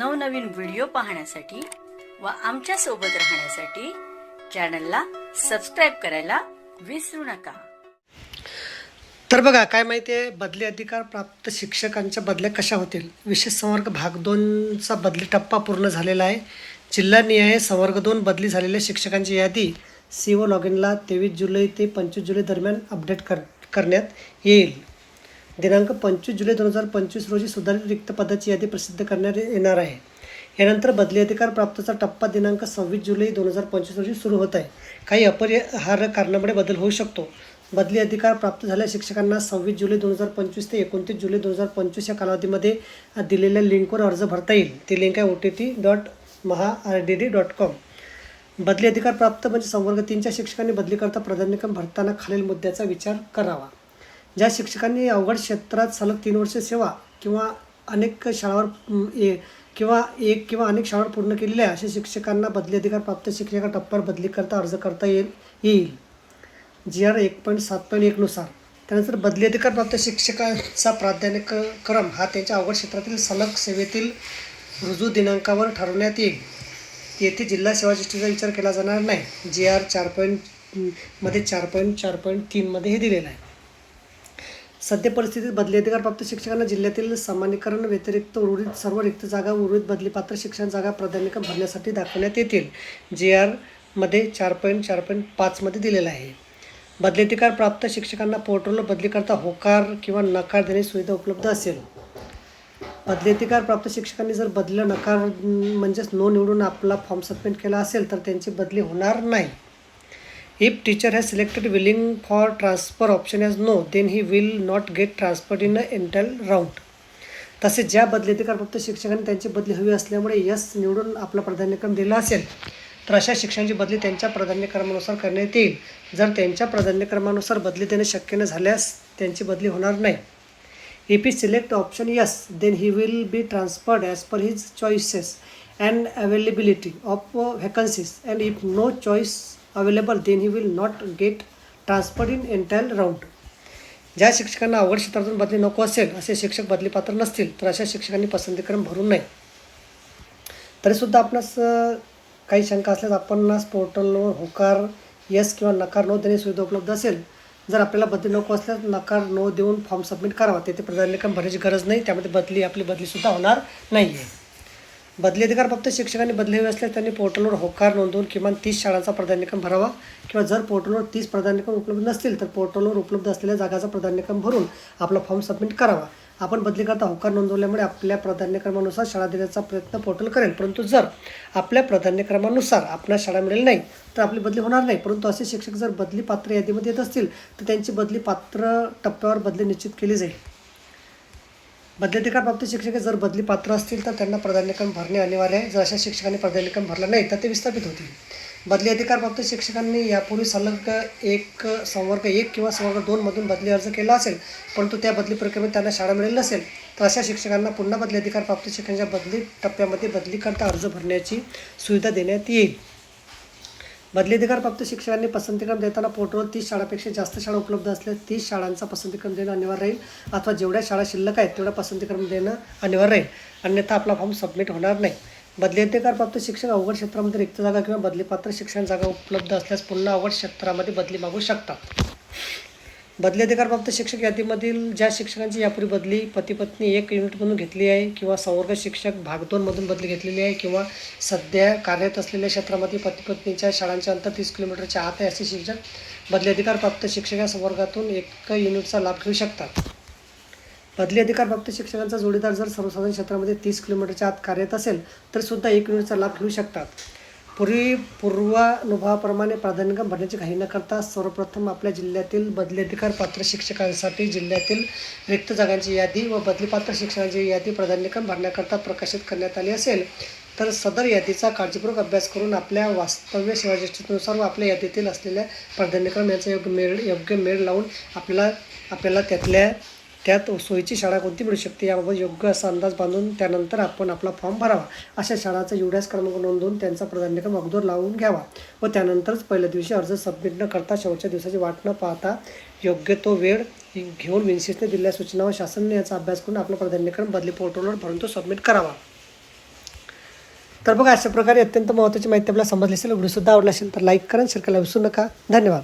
नवनवीन व्हिडिओ पाहण्यासाठी व आमच्यासोबत राहण्यासाठी चॅनलला सबस्क्राईब करायला विसरू नका. तर बघा काय माहिती आहे बदली अधिकार प्राप्त शिक्षकांच्या बदल्या कशा होतील? विशेष संवर्ग भाग दोनचा बदली टप्पा पूर्ण झालेला आहे. जिल्हानिहाय संवर्ग दोन बदली झालेल्या शिक्षकांची यादी सी ओ लॉग इनला तेवीस जुलै ते पंचवीस जुलै दरम्यान अपडेट कर करण्यात येईल. दिनांक पंचवीस जुलै दोन हजार पंचवीस रोजी सुधारित रिक्त पदाची यादी प्रसिद्ध करण्यात येणार आहे. यानंतर बदली अधिकार प्राप्तचा टप्पा दिनांक सव्वीस जुलै दोन हजार पंचवीस रोजी सुरू होत आहे. काही अपरिहार्य कारणामुळे बदल होऊ शकतो. बदली अधिकार प्राप्त झालेल्या शिक्षकांना सव्वीस जुलै दोन हजार पंचवीस ते एकोणतीस जुलै दोन हजार पंचवीस या कालावधीमध्ये दिलेल्या लिंकवर अर्ज भरता येईल. ती लिंक आहे O T T dot Maha R D D dot com. बदली अधिकार प्राप्त म्हणजे संवर्ग तीनच्या शिक्षकांनी बदलीकरता प्राधान्यक्रम भरताना खालील मुद्द्याचा विचार करावा. ज्या शिक्षकांनी अवघड क्षेत्रात सलग तीन वर्ष सेवा किंवा अनेक शाळावर ए किंवा एक किंवा अनेक शाळावर पूर्ण केलेल्या आहे, अशा शिक्षकांना बदली अधिकार प्राप्त शिक्षका टप्प्यावर बदली करता अर्ज करता येईल येईल. जी आर एक पॉईंट सात पॉईंट एकनुसार त्यानंतर बदली अधिकार प्राप्त शिक्षकांचा प्राधान्यक्रम हा त्यांच्या अवघड क्षेत्रातील सलग सेवेतील रुजू दिनांकावर ठरवण्यात येईल. येथे जिल्हा सेवा ज्येष्ठीचा विचार केला जाणार नाही. जी आर चार पॉईंटमध्ये चार पॉईंट चार पॉईंट तीनमध्ये हे दिलेलं आहे. सध्या परिस्थितीत बदली अधिकारप्राप्त शिक्षकांना जिल्ह्यातील सामान्यीकरण व्यतिरिक्त उर्वरित सर्व रिक्त जागा उर्वरित बदलीपात्र शिक्षण जागा प्राधान्यक्रम भरण्यासाठी दाखवण्यात येतील. जे आरमध्ये चार पॉईंट चार पॉईंट पाचमध्ये दिलेलं आहे. बदली अधिकार प्राप्त शिक्षकांना पोर्टलवर बदलीकरता होकार किंवा नकार देण्याची सुविधा उपलब्ध असेल. बदली अधिकार प्राप्त शिक्षकांनी जर बदलीला नकार म्हणजेच नो निवडून आपला फॉर्म सबमिट केला असेल तर त्यांची बदली होणार नाही. If teacher has selected willing for transfer option as no then he will not get transferred in a entire round तसेच ज्या बदली अधिकार फक्त शिक्षकांनी त्यांची बदली हवी असल्यामुळे यस निवडून आपला प्राधान्यक्रम दिला असेल. तर अशा शिक्षकांची बदली त्यांच्या प्राधान्यक्रमानुसार करण्यात येईल. जर त्यांच्या प्राधान्यक्रमानुसार बदली देणे शक्य न झाल्यास त्यांची बदली होणार नाही. If he select option yes then he will be transferred as per his choices and availability of vacancies and if no choice available then he will not get transferred in entire round ज्या शिक्षकांना अवघड क्षेत्रातून बदली नको असेल असे शिक्षक बदली पात्र नसतील तर अशा शिक्षकांनी पसंतीक्रम भरू नये. तरीसुद्धा आपणास काही शंका असल्यास आपणास पोर्टलवर होकार यस किंवा नकार नो देणे सुविधा उपलब्ध असेल जर आपल्याला बदली नको असल्यास नकार नो देऊन फॉर्म सबमिट करावा. तेथे प्राधान्यक्रम भरण्याची गरज नाही त्यामध्ये बदली आपली बदलीसुद्धा होणार नाही आहे बदली अधिकार प्राप्त शिक्षकांनी बदले हवी असल्यास त्यांनी पोर्टलवर होकार नोंदवून किमान तीस शाळांचा प्राधान्यक्रम भरावा. किंवा जर पोर्टलवर तीस प्राधान्यक्रम उपलब्ध नसतील तर पोर्टलवर उपलब्ध असलेल्या जागाचा प्राधान्यक्रम भरून आपला फॉर्म सबमिट करावा. आपण बदली करता होकार नोंदवल्यामुळे आपल्या प्राधान्यक्रमानुसार शाळा देण्याचा प्रयत्न पोर्टल करेल. परंतु जर आपल्या प्राधान्यक्रमानुसार आपणास शाळा मिळेल नाही तर आपली बदली होणार नाही. परंतु असे शिक्षक जर बदली पात्र यादीमध्ये येत असतील तर त्यांची बदली पात्र टप्प्यावर बदली निश्चित केली जाईल. बदलाधिकार प्राप्त शिक्षक जर बदली पात्र असतील तर त्यांना प्राधान्यक्रम भरणे अनिवार्य आहे. जर अशा शिक्षकांनी प्राधान्यक्रम भरला नाही तर ते विस्थापित होतील. बदली अधिकार प्राप्त शिक्षकांनी यापूर्वी सलग एक संवर्ग एक किंवा संवर्ग दोनमधून बदली अर्ज केला असेल परंतु त्या बदली प्रक्रियेमध्ये त्यांना शाळा मिळेल नसेल तर अशा शिक्षकांना पुन्हा बदली अधिकार प्राप्त शिक्षकांच्या बदली टप्प्यामध्ये बदली करता अर्ज भरण्याची सुविधा देण्यात येईल. बदलीधिकार प्राप्त शिक्षकांनी पसंतीक्रम देताना पोर्टलवर तीस शाळापेक्षा जास्त शाळा उपलब्ध असल्यास तीस शाळांचा पसंतीक्रम देणं अनिवार्य राहील. अथवा जेवढ्या शाळा शिल्लक आहेत तेवढा पसंतीक्रम देणं अनिवार्य राहील. अन्यथा आपला फॉर्म सबमिट होणार नाही. बदलीधिकार प्राप्त शिक्षक अवघड क्षेत्रामध्ये रिक्त जागा किंवा बदलीपात्र शिक्षण जागा उपलब्ध असल्यास पुन्हा अवघड क्षेत्रामध्ये बदली मागू शकतात. बदली प्राप्त शिक्षक यादीमधील ज्या शिक्षकांची यापूर्वी बदली पती पत्नी एक युनिटमधून घेतली आहे किंवा संवर्ग शिक्षक भाग दोनमधून बदली घेतलेली आहे किंवा सध्या कार्यरत असलेल्या क्षेत्रामध्ये पती पत्नीच्या शाळांचे अंतर तीस किलोमीटरच्या आत आहे असे शिक्षक बदली अधिकारप्राप्त शिक्षक या संवर्गातून एक युनिटचा लाभ घेऊ शकतात. बदली अधिकार प्राप्त शिक्षकांचा जोडीदार जर सर्वसाधारण क्षेत्रामध्ये तीस किलोमीटरच्या आत कार्यरत असेल तर सुद्धा एक युनिटचा लाभ घेऊ शकतात. पूर्वी पूर्वानुभवाप्रमाणे प्राधान्यक्रम भरण्याची घाई न करता सर्वप्रथम आपल्या जिल्ह्यातील बदलीधिकार पात्र शिक्षकांसाठी जिल्ह्यातील रिक्त जागांची यादी व बदलीपात्र शिक्षकांची यादी प्राधान्यक्रम भरण्याकरता प्रकाशित करण्यात आली असेल तर सदर यादीचा काळजीपूर्वक अभ्यास करून आपल्या वास्तव्य शिवाजीनुसार व आपल्या यादीतील असलेल्या प्राधान्यक्रम यांचा योग्य मेळ योग्य मेळ लावून आपल्याला आपल्याला त्यातल्या त्यात सोयीची शाळा कोणती मिळू शकते? याबाबत योग्य असा अंदाज बांधून त्यानंतर आपण आपला फॉर्म भरावा. अशा शाळाचा युडॅस क्रमांक नोंदवून त्यांचा प्राधान्यक्रम अगोदर लावून घ्यावा व त्यानंतरच पहिल्या दिवशी अर्ज सबमिट न करता शेवटच्या दिवसाची वाट न पाहता योग्य तो वेळ घेऊन विन्सिसने दिलेल्या सूचना व शासनाने याचा अभ्यास करून आपला प्राधान्यक्रम बदली पोर्टलवर भरून तो सबमिट करावा. तर बघा अशा प्रकारे अत्यंत महत्त्वाची माहिती आपल्याला समजली असेल व्हिडिओसुद्धा आवडला असेल तर लाईक करा शेअर करायला विसरू नका. धन्यवाद.